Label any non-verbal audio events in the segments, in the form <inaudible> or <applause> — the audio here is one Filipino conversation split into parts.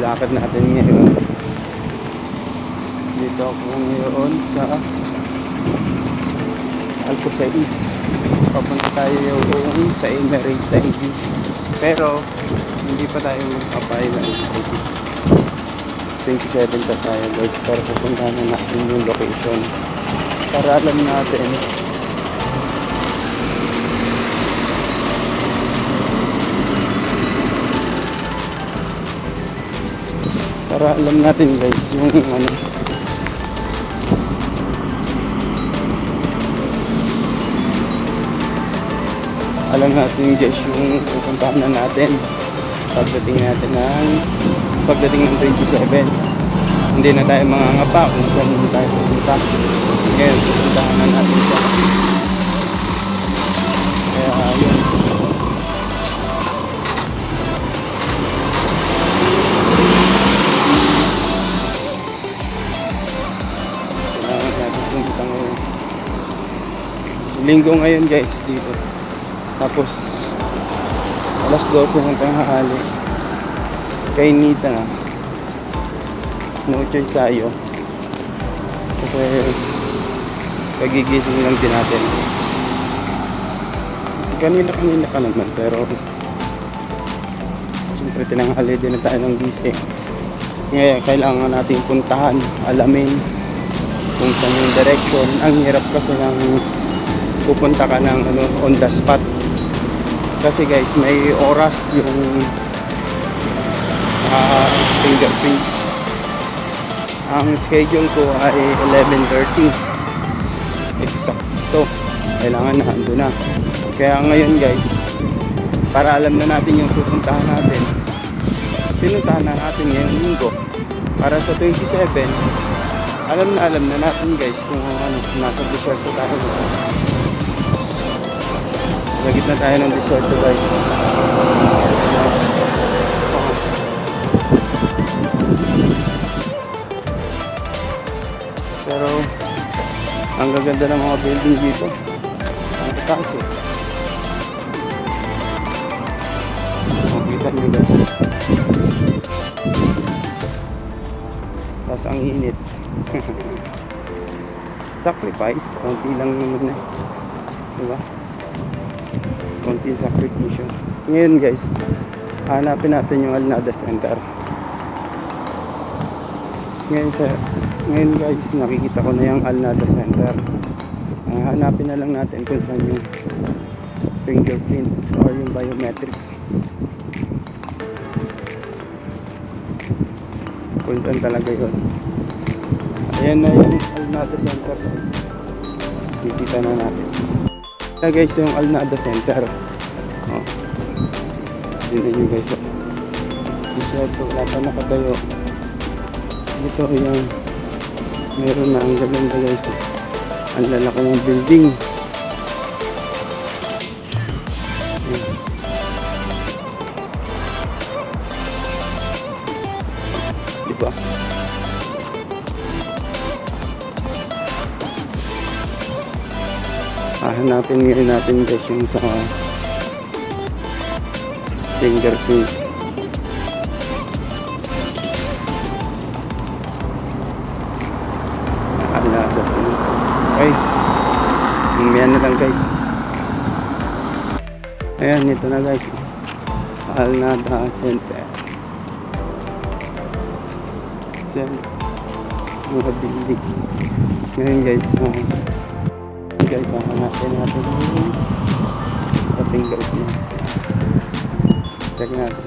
lakad natin ngayon. Dito ako ngayon sa Alcosais. Papunta tayo yung sa Emirates sa ID. Pero, hindi pa tayo magpapailan sa ID. 27 pa tayo guys. Pero pupunta na natin yung location. Para alam natin para alam natin guys yung ano. Alam natin guys yung pupuntahan na natin. Pagdating natin ng pagdating ng 27 hindi na tayo mangangapa kung saan hindi tayo pupunta. Ngayon pupuntahan na natin siya. Kaya yun linggo ngayon guys dito. Tapos alas 12 ng tanghali. Kay Nita. Na no choice tayo. Kasi kagigising lang din natin. Kanina kanina ka naman pero siyempre tinanghali din na tayo ng gising ngayon kailangan natin puntahan alamin kung saan yung direction. Ang hirap kasi ng pupunta ka ng ano, on the spot. Kasi guys may oras yung ah, fingerprint. Ang schedule ko ay 11.30 eksakto. Kailangan na ando na. Kaya ngayon guys para alam na natin yung pupuntahan natin pinuntahan na natin ngayong linggo. Para sa 27 alam na alam na natin guys kung ano nasa resort tayo sa gitna tayo ng resort guys. Pero ang gaganda ng mga building dito ang taas eh makita nyo guys. Tapos ang init. <laughs> Sacrifice konti lang naman eh. Diba konti sacrifice ngayon guys hanapin natin yung Alnada Center ngayon sa ngayon guys nakikita ko na yung Alnada Center Ah, hanapin na lang natin kung saan yung fingerprint or yung biometrics. Kung saan talaga yun. Ayan na yung Alnada Center kikita na natin na guys yung Alnada Center. Oh. yun yun guys. Dito wala pa nakatayo. Ito yung meron na. Ang gaganda guys. Ang lalaki ng building hahanapin ngayon natin guys yung sa fingerprint Alnada Center. Okay. Mamaya na lang guys. Ayan, ito na guys. Alnada Center. Diyan. Mga building. Ngayon guys, uh, guys, hanapin natin yung sa fingerprint. Check natin.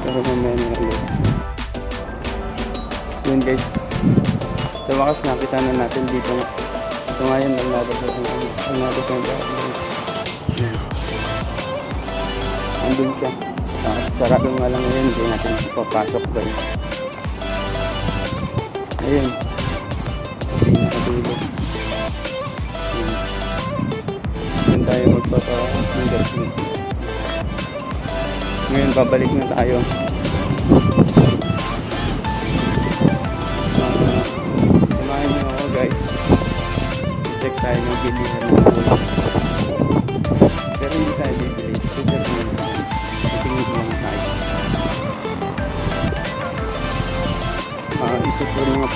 Pero mamaya guys. Yun guys. Sa wakas nakita na natin dito nga. Ito nga yun ang nabasa sa ang nabasa sa Yan. Andun siya. Ah, sarado nga lang ngayon. Hindi natin papasok doon. Ayun. Nakadulo. Yun. Yun tayo magpapa-fingerprint. Ngayon babalik na tayo. Ah, samahan niyo ako guys. Check tayo ng bilihan ng ulam.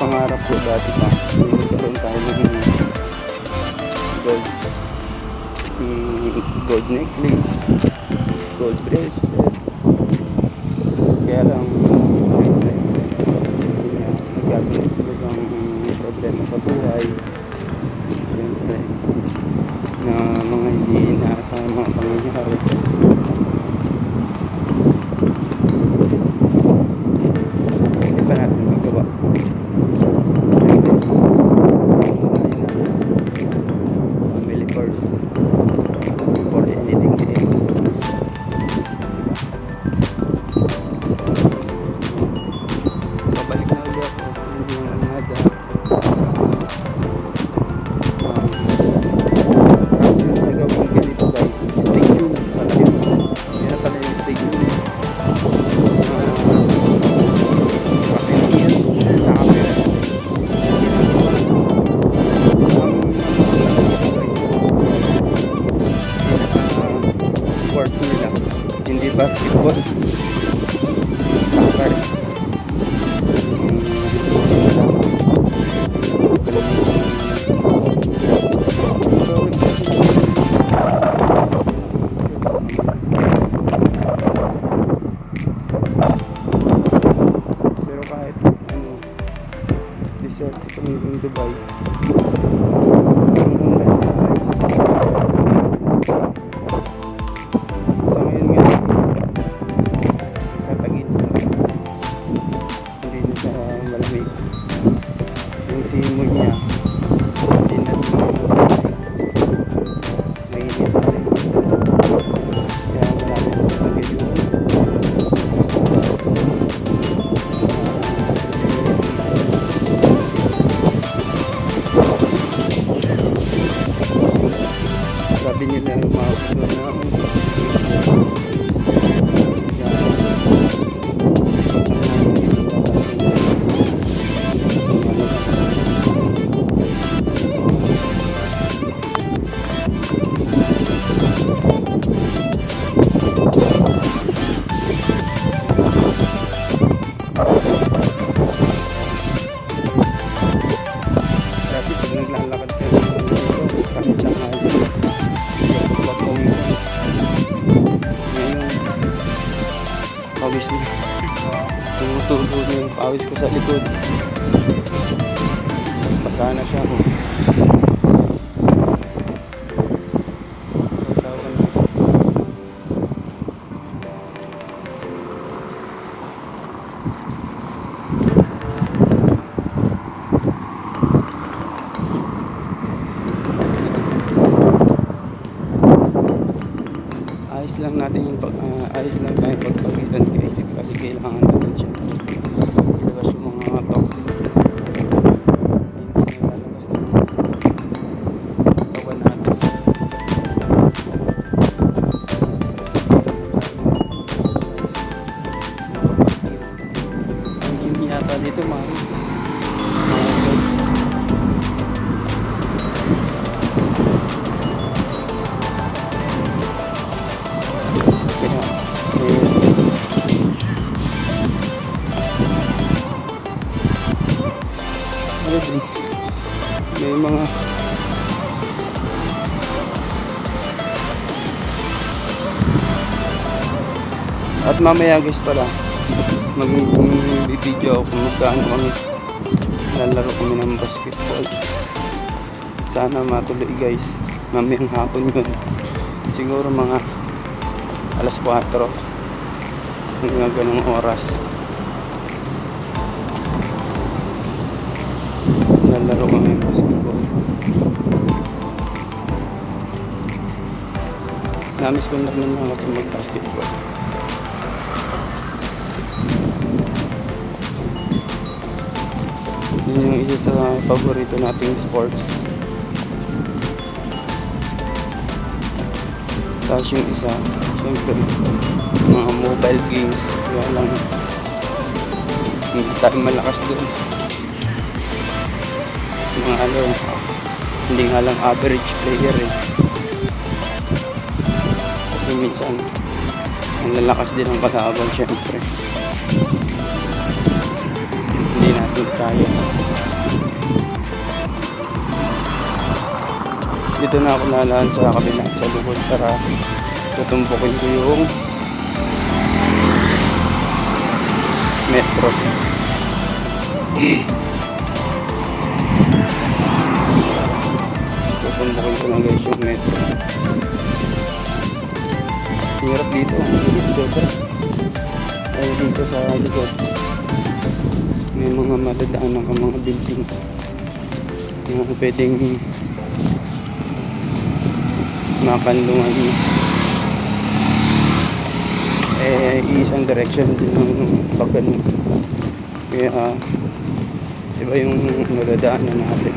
Pangarap ko dati pa, yung magkaroon tayo ng gold, gold necklace, gold bracelet. Kaya lang, nagkakaroon ng problema sa buhay. Siyempre, na mga hindi inaasahang mga pangyayari. Sabi nila mga kulo namin. Dati sa likod. Basa na siya oh. Din, may mga at mamaya guys pala mag-video ako kung magkano kami lalaro kami ng basketball. Sana matuloy guys mamayang hapon yun. Siguro mga alas 4 hanggang ganong oras namiss ko na rin mga kasi mag basketball yun yung isa sa paborito nating sports Tapos yung isa, syempre, mga mobile games. Kaya lang, hindi tayo malakas dun. Mga ano, hindi nga lang average player eh kasi minsan ang lalakas din ang kasabal syempre. Hindi natin kaya. Dito na ako nalaan sa kabila sa bukod para tutumpukin ko yung metro. <clears throat> Tutumpukin ko lang guys yung Hirap dito. Dito. Ay dito sa likod. May mga madadaanan ka mga building. Mga pwedeng makanlungan eh isang direction din ng bagan kaya iba yung nadadaanan natin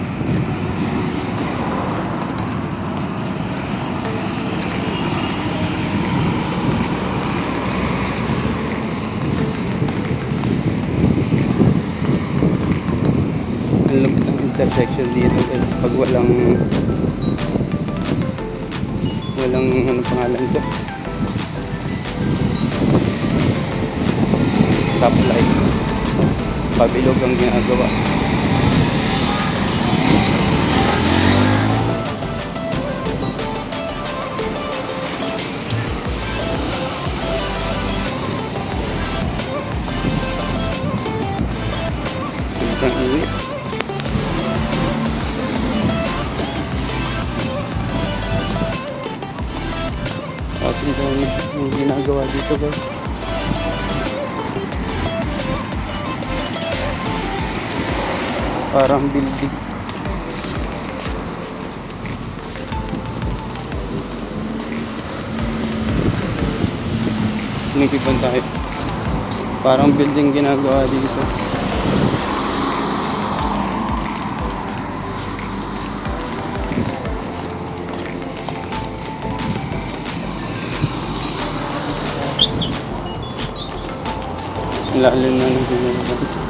ang lupit ng intersection dito guys pag walang walang ano pangalan ko top light. Pabilog ang ginagawa. Sobrang init. Ginagawa dito guys. Parang building. Sinikipan tayo. Parang building ginagawa dito. Lalim na ng